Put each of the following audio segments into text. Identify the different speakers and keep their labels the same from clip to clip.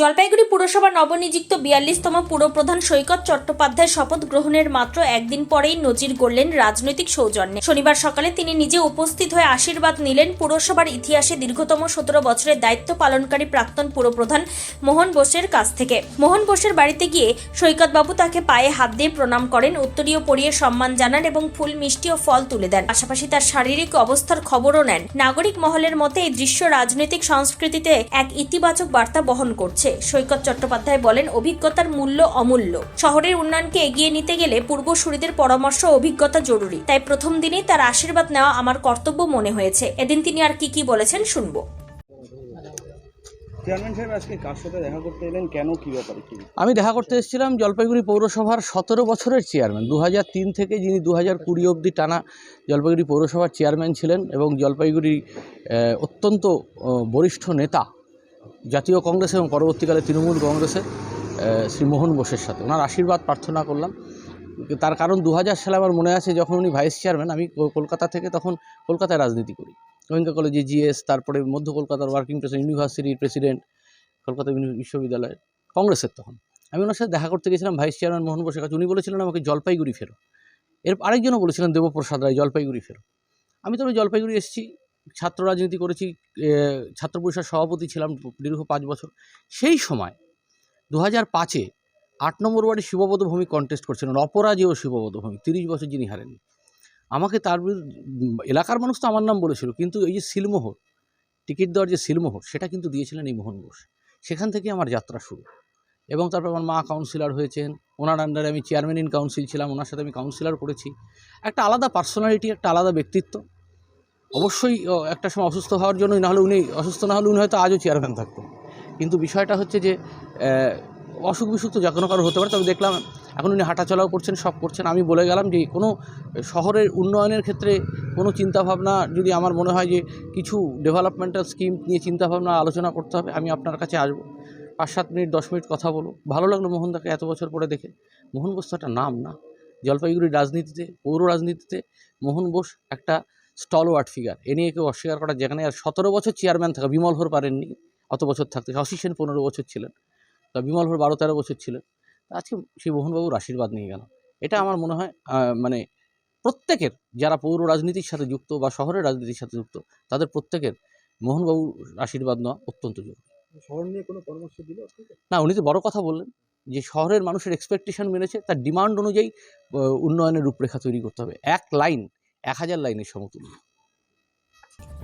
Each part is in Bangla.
Speaker 1: জলপাইগুড়ি পুরসভা নবনিযুক্ত বিয়াল্লিশতম পুরপ্রধান সৈকত চট্টোপাধ্যায় শপথ গ্রহণের মাত্র একদিন পরেই নজির গড়লেন রাজনৈতিক সৌজন্যে। শনিবার সকালে তিনি নিজে উপস্থিত হয়ে আশীর্বাদ নিলেন পুরসভার ইতিহাসে দীর্ঘতম সতেরো বছরের দায়িত্ব পালনকারী প্রাক্তন পুরপ্রধান মোহন বোসের কাছ থেকে। মোহন বোসের বাড়িতে গিয়ে সৈকতবাবু তাকে পায়ে হাত দিয়ে প্রণাম করেন, উত্তরীয় পরিয়ে সম্মান জানান এবং ফুল, মিষ্টি ও ফল তুলে দেন। পাশাপাশি তার শারীরিক অবস্থার খবরও নেন। নাগরিক মহলের মতে এই দৃশ্য রাজনৈতিক সংস্কৃতিতে এক ইতিবাচক বার্তা বহন করছে। সৈকত চট্টোপাধ্যায় বলেন অভিজ্ঞতার মূল্য অমূল্য। শহরের উন্নয়নকে এগিয়ে নিতে গেলে পূর্বসূরিদের পরামর্শ অভিজ্ঞতা জরুরি। তাই প্রথম দিনেই তার আশীর্বাদ নেওয়া আমার কর্তব্য মনে হয়েছে। এদিন তিনি আর কি কি বলেছেন শুনব।
Speaker 2: চেয়ারম্যান সাহেব আজকে কার সাথে দেখা করতে এলেন? কেন? কি ব্যাপারে
Speaker 3: আমি দেখা করতে এসেছিলাম জলপাইগুড়ি পৌরসভার সতেরো বছরের চেয়ারম্যান। দু তিন থেকে যিনি দু হাজার কুড়ি অবধি টানা জলপাইগুড়ি পৌরসভার চেয়ারম্যান ছিলেন এবং জলপাইগুড়ি অত্যন্ত বরিষ্ঠ নেতা জাতীয় কংগ্রেস এবং পরবর্তীকালে তৃণমূল কংগ্রেসে শ্রী মোহন বোসের সাথে। ওনার আশীর্বাদ প্রার্থনা করলাম। তার কারণ দু হাজার সালে আমার মনে আছে, যখন উনি ভাইস চেয়ারম্যান, আমি কলকাতা থেকে তখন কলকাতায় রাজনীতি করি। গোয়েঙ্কা কলেজে জিএস, তারপরে মধ্য কলকাতার ওয়ার্কিং প্রেসিডেন্ট, ইউনিভার্সিটির প্রেসিডেন্ট, কলকাতা বিশ্ববিদ্যালয় কংগ্রেসের তখন। আমি ওনার সাথে দেখা করতে গেছিলাম, ভাইস চেয়ারম্যান মোহন বোসের কাছে। উনি বলেছিলেন আমাকে জলপাইগুড়ি ফেরো। এর আরেকজনও বলেছিলেন, দেবপ্রসাদ রায়, জলপাইগুড়ি ফেরো। আমি তবে জলপাইগুড়ি এসেছি ছাত্র রাজনীতি করেছি ছাত্র পরিষদ সভাপতি ছিলাম দীর্ঘ পাঁচ বছর। সেই সময় দু হাজার পাঁচে আট নম্বর ওয়ার্ডে শিববোধ ভূমি কন্টেস্ট করছিলেন, অপরাজেয় শিববোধ ভৌমিক, তিরিশ বছর যিনি হারেননি। আমাকে তার এলাকার মানুষ তো আমার নাম বলেছিল, কিন্তু এই যে সিলমোহর টিকিট দেওয়ার যে সিলমোহর সেটা কিন্তু দিয়েছিলেন এই মোহন ঘোষ। সেখান থেকে আমার যাত্রা শুরু। এবং তারপর আমার মা কাউন্সিলর হয়েছেন, ওনার আন্ডারে আমি চেয়ারম্যান ইন কাউন্সিল ছিলাম, ওনার সাথে আমি কাউন্সিলর করেছি। একটা আলাদা পার্সোনালিটি একটা আলাদা ব্যক্তিত্ব। অবশ্যই একটা সময় অসুস্থ হওয়ার জন্যই, নাহলে উনি, অসুস্থ না হলে উনি হয়তো আজও চেয়ারম্যান থাকতেন। কিন্তু বিষয়টা হচ্ছে যে অসুখ বিসুখ তো যে কোনো কারও হতে পারে, তবে দেখলাম, এখন উনি হাঁটাচলাও করছেন, সব করছেন। আমি বলে গেলাম যে, কোনো শহরের উন্নয়নের ক্ষেত্রে কোনো চিন্তাভাবনা, যদি আমার মনে হয় যে, কিছু ডেভেলপমেন্টাল স্কিম নিয়ে চিন্তাভাবনা আলোচনা করতে হবে, আমি আপনার কাছে আসব। পাঁচ, সাত মিনিট, দশ মিনিট কথা বলো। ভালো লাগল মোহনদাকে এত বছর পরে দেখে। মোহন বোস তো একটা নাম না। জলপাইগুড়ির রাজনীতিতে, পৌর রাজনীতিতে মোহন বোস একটা স্টলওয়ার্ড ফিগার এ নিয়ে কেউ অস্বীকার করা যেখানে আর সতেরো বছর চেয়ারম্যান থাকা বিমল হোর পারেননি। অত বছর থাকতে শশী সেন পনেরো বছর ছিলেন। তা বিমল হোর বারো তেরো বছর ছিলেন। তা আজকে সেই মোহনবাবুর আশীর্বাদ নিয়ে গেল। এটা আমার মনে হয় মানে প্রত্যেকের যারা পৌর রাজনীতির সাথে যুক্ত বা শহরের রাজনীতির সাথে যুক্ত তাদের প্রত্যেকের মোহনবাবুর আশীর্বাদ নেওয়া অত্যন্ত জরুরি।
Speaker 2: শহর নিয়ে কোনো পরামর্শ দিল
Speaker 3: না উনি তো বড় কথা বললেন যে শহরের মানুষের এক্সপেকটেশন মেনেছে তার ডিমান্ড অনুযায়ী উন্নয়নের রূপরেখা তৈরি করতে হবে। এক লাইন এক হাজার লাইনের সমতুল্য।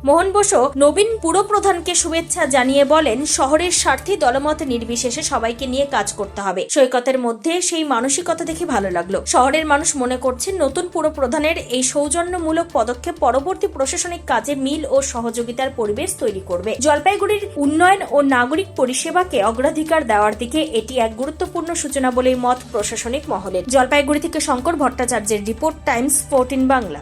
Speaker 1: মোহন বসু, নবীন পুরপ্রধানকে শুভেচ্ছা জানিয়ে বলেন, শহরের স্বার্থে দলমত নির্বিশেষে সবাইকে নিয়ে কাজ করতে হবে। সৈকতের মধ্যে সেই মানসিকতা দেখে ভালো লাগল। শহরের মানুষ মনে করছেন, নতুন পুরপ্রধানের এই সৌজন্যমূলক পদক্ষেপ পরবর্তী প্রশাসনিক কাজে মিল ও সহযোগিতার পরিবেশ তৈরি করবে। জলপাইগুড়ির উন্নয়ন ও নাগরিক পরিষেবাকে অগ্রাধিকার দেওয়ার দিকে এটি এক গুরুত্বপূর্ণ সূচনা বলেই মত প্রশাসনিক মহলের। জলপাইগুড়ি থেকে শঙ্কর ভট্টাচার্যের রিপোর্ট, টাইমস, ফোরটিন বাংলা।